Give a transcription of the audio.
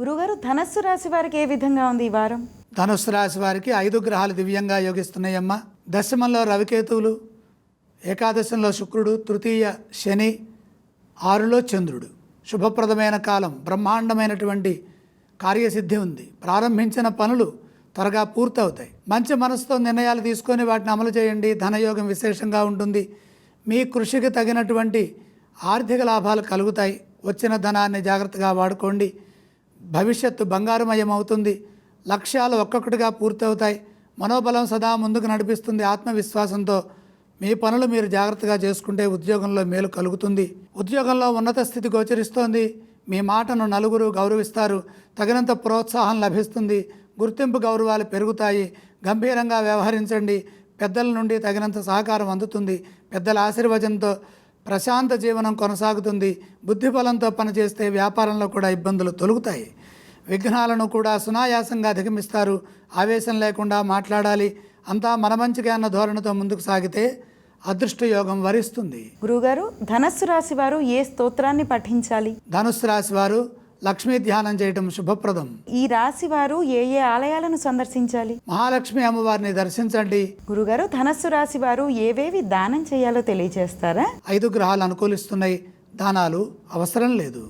గురుగారు ధనస్సు రాశి వారికి ఏ విధంగా ఉంది ఈ వారం? ధనుస్సు రాశి వారికి ఐదు గ్రహాలు దివ్యంగా యోగిస్తున్నాయమ్మ. దశమంలో రవికేతువులు ఏకాదశంలో శుక్రుడు తృతీయ శని ఆరులో చంద్రుడు. శుభప్రదమైన కాలం బ్రహ్మాండమైనటువంటి కార్యసిద్ధి ఉంది. ప్రారంభించిన పనులు త్వరగా పూర్తవుతాయి. మంచి మనసుతో నిర్ణయాలు తీసుకొని వాటిని అమలు చేయండి. ధనయోగం విశేషంగా ఉంటుంది. మీ కృషికి తగినటువంటి ఆర్థిక లాభాలు కలుగుతాయి. వచ్చిన ధనాన్ని జాగ్రత్తగా వాడుకోండి. భవిష్యత్తు బంగారుమయం అవుతుంది లక్ష్యాలు ఒక్కొక్కటిగా పూర్తవుతాయి. మనోబలం సదా ముందుకు నడిపిస్తుంది ఆత్మవిశ్వాసంతో. మీ పనులు మీరు జాగ్రత్తగా చేసుకుంటే ఉద్యోగంలో మేలు కలుగుతుంది. ఉద్యోగంలో ఉన్నత స్థితి గోచరిస్తోంది. మీ మాటను నలుగురు గౌరవిస్తారు. తగినంత ప్రోత్సాహం లభిస్తుంది. గుర్తింపు గౌరవాలు పెరుగుతాయి. గంభీరంగా వ్యవహరించండి. పెద్దల నుండి తగినంత సహకారం అందుతుంది. పెద్దల ఆశీర్వచనంతో ప్రశాంత జీవనం కొనసాగుతుంది. బుద్ధిబలంతో పనిచేస్తే వ్యాపారంలో కూడా ఇబ్బందులు తొలుగుతాయి. విఘ్నాలను కూడా సునాయాసంగా అధిగమిస్తారు. ఆవేశం లేకుండా మాట్లాడాలి. అంతా మన మంచిగా అన్న ధోరణితో ముందుకు సాగితే అదృష్ట యోగం వరిస్తుంది. గురుగారు ధనస్సు రాశి వారు ఏ స్తోత్రాన్ని పఠించాలి? ధనుస్సు రాశి వారు లక్ష్మీ ధ్యానం చేయటం శుభప్రదం. ఈ రాశి వారు ఏ ఏ ఆలయాలను సందర్శించాలి? మహాలక్ష్మి అమ్మవారిని దర్శించండి. గురుగారు ధనస్సు రాశి వారు ఏవేవి దానం చేయాలో తెలియజేస్తారా? ఐదు గ్రహాలు అనుకూలిస్తున్నాయి. దానాలు అవసరం లేదు.